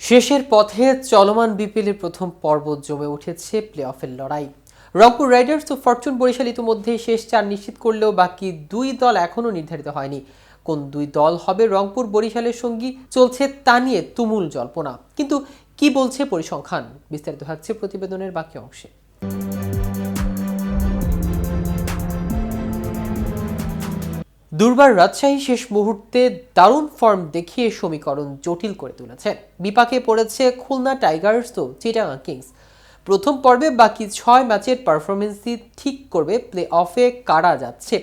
শেষের পথে চলমান বিপিএলের প্রথম পর্ব জমে উঠেছে প্লে অফের লড়াই। রংপুর রাইডার্স ও ফরচুন বরিশাল ইতিমধ্যে শেষ চার নিশ্চিত করলেও বাকি দুই দল এখনও নির্ধারিত হয়নি। কোন দুই দল হবে রংপুর বরিশালের সঙ্গী চলছে তা নিয়ে তুমুল জল্পনা। কিন্তু কি বলছে পরিসংখ্যান? বিস্তারিত থাকছে প্রতিবেদনের বাকি অংশে। দুর্বার রাজশাহী শেষ মুহূর্তে দারুণ ফর্ম দেখিয়ে সমীকরণ জটিল করে তুলেছে। বিপাকে পড়েছে খুলনা টাইগার্স তো চিটাগাং কিংস। প্রথম পর্বে বাকি ছয় ম্যাচের পারফরমেন্সই ঠিক করবে প্লে অফে কারা যাচ্ছে।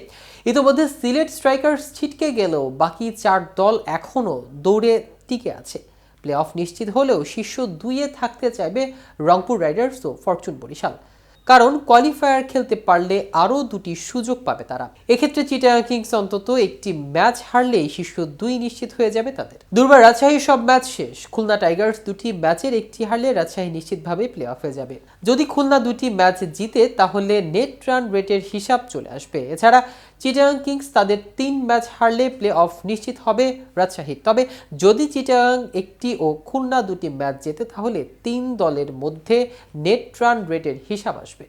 ইতিমধ্যে সিলেট স্ট্রাইকার্স ছিটকে গেলেও বাকি চার দল এখনও দৌড়ে টিকে আছে। প্লে অফ নিশ্চিত হলেও শীর্ষ দুইয়ে থাকতে চাইবে রংপুর রাইডার্স ও ফরচুন বরিশাল। কারণ কোয়ালিফায়ার খেলতে পারলে আরও দুটি সুযোগ পাবে তারা। এক্ষেত্রে চিটাগাং কিংস অন্তত একটি ম্যাচ হারলেই শীর্ষ দুই নিশ্চিত হয়ে যাবে তাদের। দুর্বার রাজশাহী সব ম্যাচ শেষ। খুলনা টাইগার্স দুটি ম্যাচের একটি হারলে রাজশাহী নিশ্চিতভাবে প্লে অফে যাবে। যদি খুলনা দুটি ম্যাচ জিতে, তাহলে নেট রান রেটের হিসাব চলে আসবে। এছাড়া চিটাগাং কিংস তাদের তিন ম্যাচ হারলে প্লে অফ নিশ্চিত হবে রাজশাহী তবে যদি চিটাগাং একটি ও খুলনা দুটি ম্যাচ জেতে, তাহলে তিন দলের মধ্যে নেট রান রেটের হিসাব আসবে।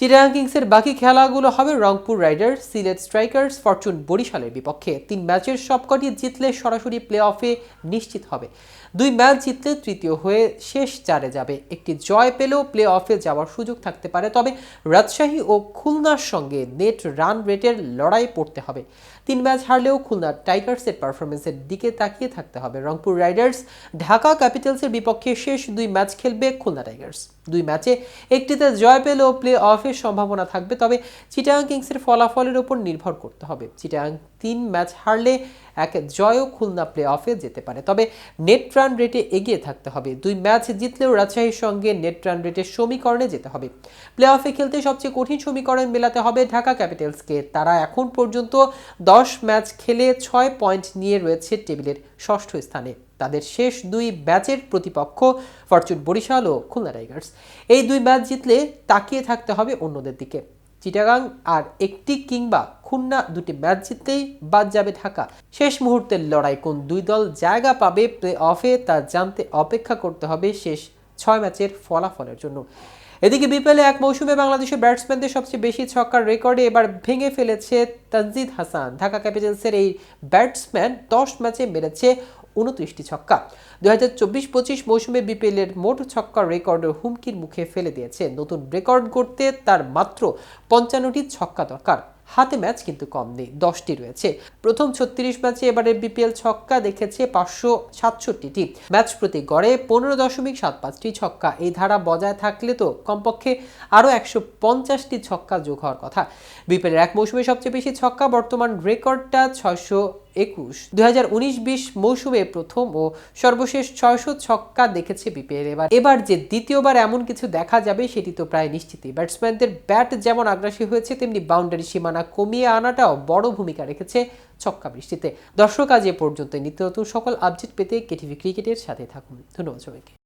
চিটাগাং কিংসের বাকি খেলাগুলো হবে Rangpur Riders Sylhet Strikers Fortune বরিশালের বিপক্ষে। তিন ম্যাচের সবকটি জিতলে সরাসরি প্লে অফে নিশ্চিত হবে। দুই ম্যাচ জিতলে তৃতীয় হয়ে শেষ চারে যাবে। একটি জয় পেলেও প্লে অফে যাওয়ার সুযোগ থাকতে পারে, তবে রাজশাহী ও খুলনার সঙ্গে নেট রান রেটের লড়াই পড়তে হবে। তিন ম্যাচ হারলেও খুলনা টাইগার্সের পারফরমেন্সের দিকে তাকিয়ে থাকতে হবে। রংপুর রাইডার্স ঢাকা ক্যাপিটালসের বিপক্ষে শেষ দুই ম্যাচ খেলবে খুলনা টাইগার্স দুই ম্যাচে একটিতে জয় পেলেও প্লে অফের সম্ভাবনা থাকবে, তবে চিটাগাং কিংসের ফলাফলের উপর নির্ভর করতে হবে। চিটাগাং তিন ম্যাচ হারলে এক জয়ও খুলনা প্লে অফে যেতে পারে, তবে নেট রান রেটে এগিয়ে থাকতে হবে। দুই ম্যাচ জিতলেও রাজশাহীর সঙ্গে নেট রান রেটের সমীকরণে যেতে হবে। প্লে অফে খেলতে সবচেয়ে কঠিন সমীকরণ মেলাতে হবে ঢাকা ক্যাপিটালসকে। তারা এখন পর্যন্ত দশ ম্যাচ খেলে ছয় পয়েন্ট নিয়ে রয়েছে টেবিলের ষষ্ঠ স্থানে। তাদের শেষ দুই ম্যাচের প্রতিপক্ষ ফরচুন বরিশাল ও খুলনা টাইগার্স। এই দুই ম্যাচ জিতলে তাকিয়ে থাকতে হবে অন্যদের দিকে। চিটাগাং আর একটি কিংবা খুলনা দুটি ম্যাচ জিতলেই বাদ যাবে ঢাকা। শেষ মুহূর্তের লড়াই কোন দুই দল জায়গা পাবে প্লে অফে তা জানতে অপেক্ষা করতে হবে শেষ ছয় ম্যাচের ফলাফলের জন্য। এদিকে বিপিএলে এক মৌসুমে বাংলাদেশের ব্যাটসম্যানদের সবচেয়ে বেশি ছক্কার রেকর্ডে এবার ভেঙে ফেলেছে তানজিদ হাসান। ঢাকা ক্যাপিটালসের এই ব্যাটসম্যান দশ ম্যাচে মেরেছে উনত্রিশটি ছক্কা। দু হাজার চব্বিশ পঁচিশ মৌসুমে বিপিএলের মোট ছক্কার রেকর্ড হুমকির মুখে ফেলে দিয়েছে। নতুন রেকর্ড করতে তার মাত্র পঞ্চান্নটি ছক্কা দরকার। হাতে ম্যাচ কিন্তু কম নেই দশটি রয়েছে। প্রথম ছত্রিশ ম্যাচে এবারে বিপিএল ছক্কা দেখেছে পাঁচশো সাতষট্টিটি। ম্যাচ প্রতি গড়ে পনেরো দশমিক সাত পাঁচটি ছক্কা। এই ধারা বজায় থাকলে তো কমপক্ষে আরও একশো পঞ্চাশটি ছক্কা যোগ হওয়ার কথা। বিপিএলের এক মৌসুমে সবচেয়ে বেশি ছক্কা বর্তমান রেকর্ডটা ছয়শো একুশ। দুই হাজার বিশ মৌসুমে প্রথম ও সর্বশেষ ছয়শো ছক্কা দেখেছে বিপিএল। এবার এবার যে দ্বিতীয়বার এমন কিছু দেখা যাবে, সেটি তো প্রায় নিশ্চিতই। ব্যাটসম্যানদের ব্যাট যেমন আগ্রাসী হয়েছে, তেমনি বাউন্ডারি সীমানা কমিয়ে আনাটাও বড় ভূমিকা রেখেছে ছক্কা বৃষ্টিতে দর্শক, আজ এ পর্যন্ত নিত্য নতুন সকল আপডেট পেতে কেটিভি ক্রিকেটের সাথে থাকুন। ধন্যবাদ সবাইকে।